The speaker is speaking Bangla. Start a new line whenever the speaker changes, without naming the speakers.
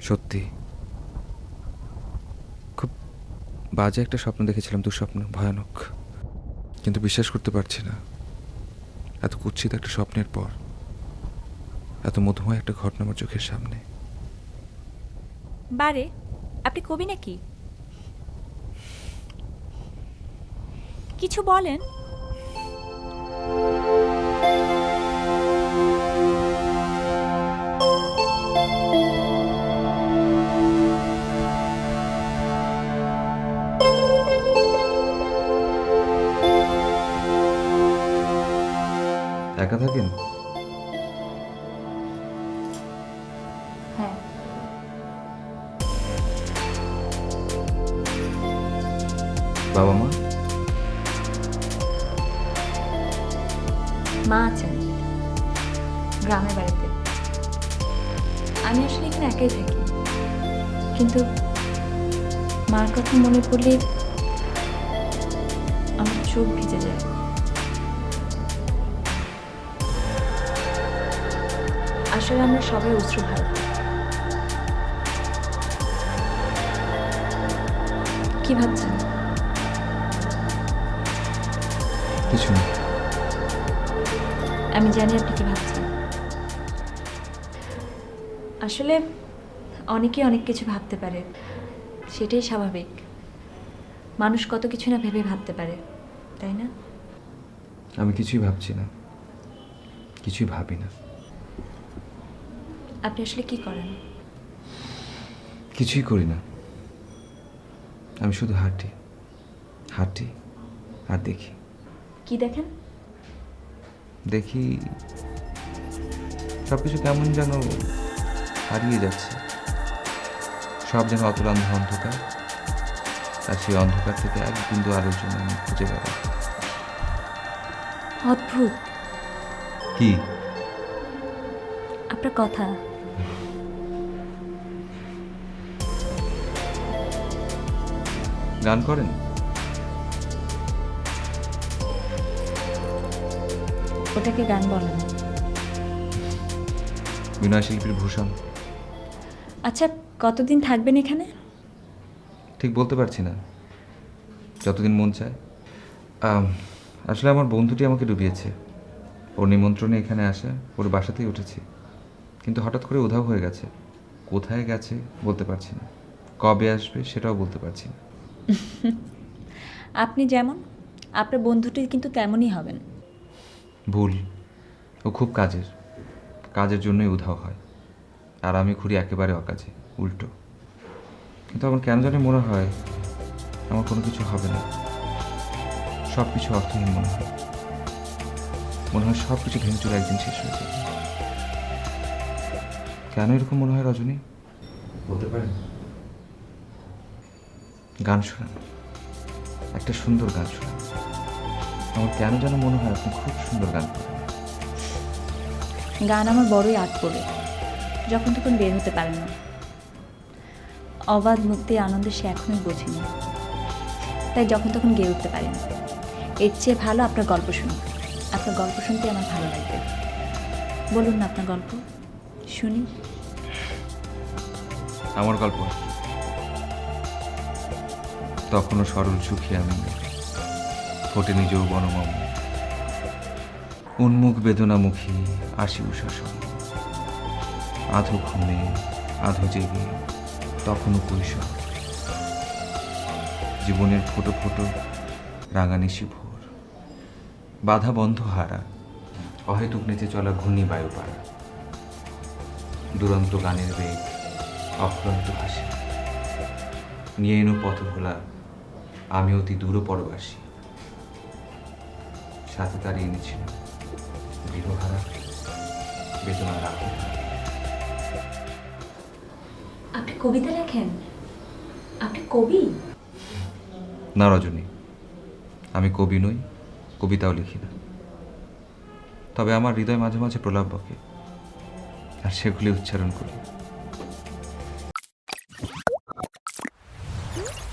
সত্যি। খুব বাজে একটা স্বপ্ন দেখেছিলাম, দুঃস্বপ্ন, ভয়ানক। কিন্তু বিশ্বাস করতে পারছি না। এত কুৎসিত একটা স্বপ্নের পর, এত মধুময় একটা ঘটনা আমার চোখের সামনে।
বারে, আপনি কবি নাকি? কিছু বলেন।
একা থাকেন?
হ্যাঁ।
বাবা মা?
মা আছেন। গ্রামের বাড়িতে। আমি আসলে এখানে একাই থাকি। কিন্তু মার কথা মনে পড়লে আমার চোখ ভিজে যায়। আসলে আমরা সবাই অশ্রু ভাই কি ভাবছেন?
কিছু না।
আমি জানি আপনি কি ভাবছেন। আসলে অনেকে অনেক কিছু ভাবতে পারে। সেটাই স্বাভাবিক। মানুষ কত কিছু না ভেবে ভাবতে পারে তাই না?
আমি কিছুই ভাবছি না। কিছুই ভাবি না।
আপনি আসলে কি করেন?
কিছুই করি না। আমি শুধু হাঁটি। হাঁটি আর দেখি।
কি দেখেন?
দেখি সব কিছু কেমন যেন হারিয়ে যাচ্ছে। সব যেন অতুলান্ধ অন্ধকার। আর সেই অন্ধকার থেকে এক বিন্দু আলোর জন্য আমি খুঁজে বেড়াই
অদ্ভুত।
কি?
আপনার কথা।
গান করেন?
ওটাকে গান বলে না
বিনয় শিল্পীর ভূষণ।
আচ্ছা কতদিন থাকবেন এখানে?
ঠিক বলতে পারছি না। যতদিন মন চায়। আম, আসলে আমার বন্ধুটি আমাকে ডুবিয়েছে। ওর নিমন্ত্রণে এখানে আসা ওর বাসাতেই উঠেছি। কিন্তু হঠাৎ করে উধাও হয়ে গেছে। কোথায় গেছে বলতে পারছি না। কবে আসবে সেটাও বলতে পারছি না।
আপনি যেমন আপনার বন্ধুটি কিন্তু তেমনই হবেন।
ভুল। ও খুব কাজের। কাজের জন্যই উধাও হয়। আর আমি ঘুরি একেবারে অকাজে উল্টো। কিন্তু আমার কেন জানি মনে হয় আমার কোনো কিছু হবে না। সব কিছু অর্থহীন মনে হয়। মনে হয় সব কিছু ভেঙে চলে একদিন শেষ হয়ে যাবে। কেন এরকম মনে হয় রজনী? বলতে পারেন। গান শোনান। একটা সুন্দর গান শোনান। আমার কেন যেন মনে হয় আপনি খুব সুন্দর গান করেন
গান আমার বড়ই আট করে। যখন তখন বের হতে পারে না। অবাধ মুক্তি আনন্দে সে এখনোই বোঝেনি তাই যখন তখন গেয়ে উঠতে পারি না। এর চেয়ে ভালো আপনার গল্প শুনুন। আপনার গল্প শুনতে আমার ভালো লাগবে। বলুন না আপনার গল্প। শুনি।
আমার গল্প। তখনও সরল সুখী আমি। ফোটে ফোটেনি যৌবনমম উন্মুখ বেদনামুখী আসি উষাসন। আধো ঘুমে, আধো জেগে, তখনও কৈশোর। জীবনের ফোটো ফোটো, রাঙানিশি ভোর। বাধা বন্ধ হারা অহেতুক নেচে চলা ঘূর্ণি বায়ু পাড়া দুরন্ত গানের বেগ অক্লান্ত হাসি নিয়ে এনো পথ ভোলা আমি অতি দূর পরবাসী সাথে তারিয়ে এনেছিল গৃহহারা বেদনার আগুন
আপনি কবিতা লেখেন? আপনি কবি?
না রজনী। আমি কবি নই কবিতাও লিখি না। তবে আমার হৃদয় মাঝে মাঝে প্রলাপ বকে। আর সেগুলি উচ্চারণ করি